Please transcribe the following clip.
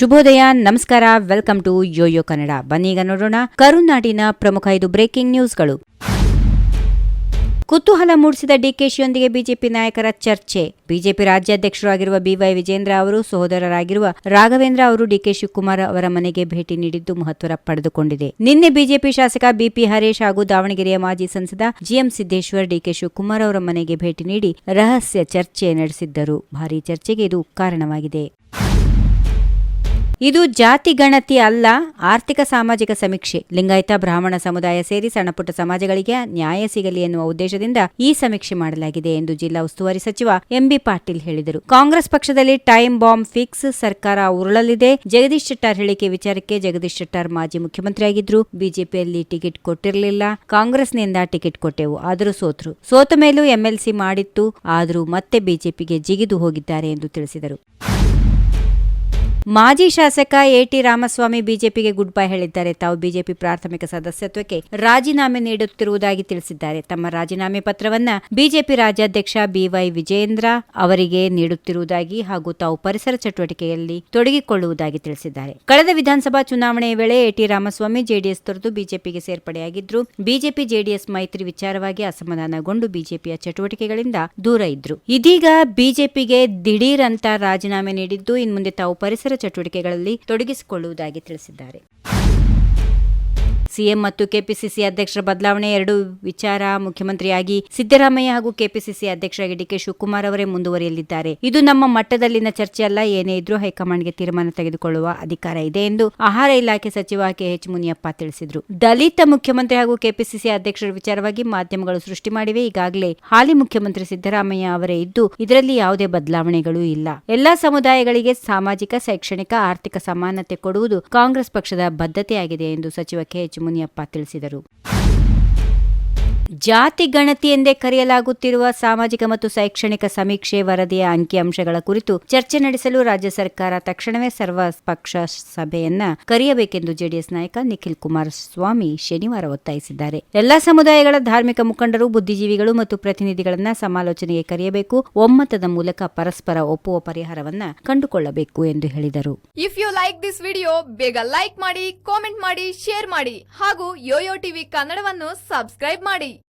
ಶುಭೋದಯ, ನಮಸ್ಕಾರ, welcome to YoYo Kannada. ಬನ್ನೀಗ ನೋಡೋಣ ಕರುನಾಡಿನ ಪ್ರಮುಖ ಐದು ಬ್ರೇಕಿಂಗ್ ನ್ಯೂಸ್ಗಳು. ಕುತೂಹಲ ಮೂಡಿಸಿದ ಡಿಕೆಶಿಯೊಂದಿಗೆ ಬಿಜೆಪಿ ನಾಯಕರ ಚರ್ಚೆ. ಬಿಜೆಪಿ ರಾಜ್ಯಾಧ್ಯಕ್ಷರಾಗಿರುವ ಬಿವೈ ವಿಜೇಂದ್ರ ಅವರು, ಸಹೋದರರಾಗಿರುವ ರಾಘವೇಂದ್ರ ಅವರು ಡಿಕೆ ಶಿವಕುಮಾರ್ ಅವರ ಮನೆಗೆ ಭೇಟಿ ನೀಡಿದ್ದು ಮಹತ್ವ ಪಡೆದುಕೊಂಡಿದೆ. ನಿನ್ನೆ ಬಿಜೆಪಿ ಶಾಸಕ ಬಿಪಿ ಹರೇಶ್ ಹಾಗೂ ದಾವಣಗೆರೆಯ ಮಾಜಿ ಸಂಸದ ಜಿಎಂ ಸಿದ್ದೇಶ್ವರ್ ಡಿಕೆ ಶಿವಕುಮಾರ್ ಅವರ ಮನೆಗೆ ಭೇಟಿ ನೀಡಿ ರಹಸ್ಯ ಚರ್ಚೆ ನಡೆಸಿದ್ದರು. ಭಾರೀ ಚರ್ಚೆಗೆ ಇದು ಕಾರಣವಾಗಿದೆ. ಇದು ಜಾತಿ ಗಣತಿ ಅಲ್ಲ, ಆರ್ಥಿಕ ಸಾಮಾಜಿಕ ಸಮೀಕ್ಷೆ. ಲಿಂಗಾಯತ ಬ್ರಾಹ್ಮಣ ಸಮುದಾಯ ಸೇರಿ ಸಣ್ಣಪುಟ್ಟ ಸಮಾಜಗಳಿಗೆ ನ್ಯಾಯ ಸಿಗಲಿ ಎನ್ನುವ ಉದ್ದೇಶದಿಂದ ಈ ಸಮೀಕ್ಷೆ ಮಾಡಲಾಗಿದೆ ಎಂದು ಜಿಲ್ಲಾ ಉಸ್ತುವಾರಿ ಸಚಿವ ಎಂಬಿ ಪಾಟೀಲ್ ಹೇಳಿದರು. ಕಾಂಗ್ರೆಸ್ ಪಕ್ಷದಲ್ಲಿ ಟೈಮ್ ಬಾಂಬ್ ಫಿಕ್ಸ್, ಸರ್ಕಾರ ಉರುಳಲಿದೆ. ಜಗದೀಶ್ ಶೆಟ್ಟರ್ ಹೇಳಿಕೆ ವಿಚಾರಕ್ಕೆ ಜಗದೀಶ್ ಶೆಟ್ಟರ್ ಮಾಜಿ ಮುಖ್ಯಮಂತ್ರಿಯಾಗಿದ್ರು. ಬಿಜೆಪಿಯಲ್ಲಿ ಟಿಕೆಟ್ ಕೊಟ್ಟಿರಲಿಲ್ಲ. ಕಾಂಗ್ರೆಸ್ನಿಂದ ಟಿಕೆಟ್ ಕೊಟ್ಟೆವು, ಆದರೂ ಸೋತ್ರು. ಸೋತ ಮೇಲೂ ಎಂಎಲ್ಸಿ ಮಾಡಿತ್ತು, ಆದರೂ ಮತ್ತೆ ಬಿಜೆಪಿಗೆ ಜಿಗಿದು ಹೋಗಿದ್ದಾರೆ ಎಂದು ತಿಳಿಸಿದರು. ಮಾಜಿ ಶಾಸಕ ಎಟಿ ರಾಮಸ್ವಾಮಿ ಬಿಜೆಪಿಗೆ ಗುಡ್ ಬೈ ಹೇಳಿದ್ದಾರೆ. ತಾವು ಬಿಜೆಪಿ ಪ್ರಾಥಮಿಕ ಸದಸ್ಯತ್ವಕ್ಕೆ ರಾಜೀನಾಮೆ ನೀಡುತ್ತಿರುವುದಾಗಿ ತಿಳಿಸಿದ್ದಾರೆ. ತಮ್ಮ ರಾಜೀನಾಮೆ ಪತ್ರವನ್ನ ಬಿಜೆಪಿ ರಾಜ್ಯಾಧ್ಯಕ್ಷ ಬಿವೈ ವಿಜೇಂದ್ರ ಅವರಿಗೆ ನೀಡುತ್ತಿರುವುದಾಗಿ ಹಾಗೂ ತಾವು ಪರಿಸರ ಚಟುವಟಿಕೆಯಲ್ಲಿ ತೊಡಗಿಕೊಳ್ಳುವುದಾಗಿ ತಿಳಿಸಿದ್ದಾರೆ. ಕಳೆದ ವಿಧಾನಸಭಾ ಚುನಾವಣೆಯ ವೇಳೆ ಎಟಿ ರಾಮಸ್ವಾಮಿ ಜೆಡಿಎಸ್ ತೊರೆದು ಬಿಜೆಪಿಗೆ ಸೇರ್ಪಡೆಯಾಗಿದ್ರು. ಬಿಜೆಪಿ ಜೆಡಿಎಸ್ ಮೈತ್ರಿ ವಿಚಾರವಾಗಿ ಅಸಮಾಧಾನಗೊಂಡು ಬಿಜೆಪಿಯ ಚಟುವಟಿಕೆಗಳಿಂದ ದೂರ ಇದ್ರು. ಇದೀಗ ಬಿಜೆಪಿಗೆ ದಿಢೀರ್ ಅಂತ ರಾಜೀನಾಮೆ ನೀಡಿದ್ದು, ಇನ್ಮುಂದೆ ತಾವು ಪರಿಸರ ಚಟುವಟಿಕೆಗಳಲ್ಲಿ ತೊಡಗಿಸಿಕೊಳ್ಳುವುದಾಗಿ ತಿಳಿಸಿದ್ದಾರೆ. ಸಿಎಂ ಮತ್ತು ಕೆಪಿಸಿಸಿ ಅಧ್ಯಕ್ಷರ ಬದಲಾವಣೆ ಎರಡು ವಿಚಾರ ಮುಖ್ಯಮಂತ್ರಿಯಾಗಿ ಸಿದ್ದರಾಮಯ್ಯ ಹಾಗೂ ಕೆಪಿಸಿಸಿ ಅಧ್ಯಕ್ಷರಾಗಿ ಡಿಕೆ ಶಿವಕುಮಾರ್ ಅವರೇ ಮುಂದುವರಿಯಲಿದ್ದಾರೆ. ಇದು ನಮ್ಮ ಮಟ್ಟದಲ್ಲಿನ ಚರ್ಚೆ ಅಲ್ಲ, ಏನೇ ಇದ್ರೂ ಹೈಕಮಾಂಡ್ಗೆ ತೀರ್ಮಾನ ತೆಗೆದುಕೊಳ್ಳುವ ಅಧಿಕಾರ ಇದೆ ಎಂದು ಆಹಾರ ಇಲಾಖೆ ಸಚಿವ ಕೆಎಚ್ ಮುನಿಯಪ್ಪ ತಿಳಿಸಿದರು. ದಲಿತ ಮುಖ್ಯಮಂತ್ರಿ ಹಾಗೂ ಕೆಪಿಸಿಸಿ ಅಧ್ಯಕ್ಷರ ವಿಚಾರವಾಗಿ ಮಾಧ್ಯಮಗಳು ಸೃಷ್ಟಿ ಮಾಡಿವೆ. ಈಗಾಗಲೇ ಹಾಲಿ ಮುಖ್ಯಮಂತ್ರಿ ಸಿದ್ದರಾಮಯ್ಯ ಅವರೇ ಇದ್ದು, ಇದರಲ್ಲಿ ಯಾವುದೇ ಬದಲಾವಣೆಗಳು ಇಲ್ಲ. ಎಲ್ಲಾ ಸಮುದಾಯಗಳಿಗೆ ಸಾಮಾಜಿಕ, ಶೈಕ್ಷಣಿಕ, ಆರ್ಥಿಕ ಸಮಾನತೆ ಕೊಡುವುದು ಕಾಂಗ್ರೆಸ್ ಪಕ್ಷದ ಬದ್ಧತೆಯಾಗಿದೆ ಎಂದು ಸಚಿವ ಕೆಎಚ್ ಮುನಿಯಪ್ಪ ತಿಳಿಸಿದರು ಜಾತಿ ಗಣತಿ ಎಂದೇ ಕರೆಯಲಾಗುತ್ತಿರುವ ಸಾಮಾಜಿಕ ಮತ್ತು ಶೈಕ್ಷಣಿಕ ಸಮೀಕ್ಷೆ ವರದಿಯ ಅಂಕಿಅಂಶಗಳ ಕುರಿತು ಚರ್ಚೆ ನಡೆಸಲು ರಾಜ್ಯ ಸರ್ಕಾರ ತಕ್ಷಣವೇ ಸರ್ವಪಕ್ಷ ಸಭೆಯನ್ನ ಕರೆಯಬೇಕೆಂದು ಜೆಡಿಎಸ್ ನಾಯಕ ನಿಖಿಲ್ ಕುಮಾರಸ್ವಾಮಿ ಶನಿವಾರ ಒತ್ತಾಯಿಸಿದ್ದಾರೆ. ಎಲ್ಲಾ ಸಮುದಾಯಗಳ ಧಾರ್ಮಿಕ ಮುಖಂಡರು, ಬುದ್ಧಿಜೀವಿಗಳು ಮತ್ತು ಪ್ರತಿನಿಧಿಗಳನ್ನ ಸಮಾಲೋಚನೆಗೆ ಕರೆಯಬೇಕು. ಒಮ್ಮತದ ಮೂಲಕ ಪರಸ್ಪರ ಒಪ್ಪುವ ಪರಿಹಾರವನ್ನ ಕಂಡುಕೊಳ್ಳಬೇಕು ಎಂದು ಹೇಳಿದರು. If you like this video ಬೇಗ ಲೈಕ್ ಮಾಡಿ ಕಾಮೆಂಟ್ ಮಾಡಿ ಶೇರ್ ಮಾಡಿ ಹಾಗೂ ಯೋಯೋ ಟಿವಿ ಕನ್ನಡವನ್ನು ಸಬ್ಸ್ಕ್ರೈಬ್ ಮಾಡಿ.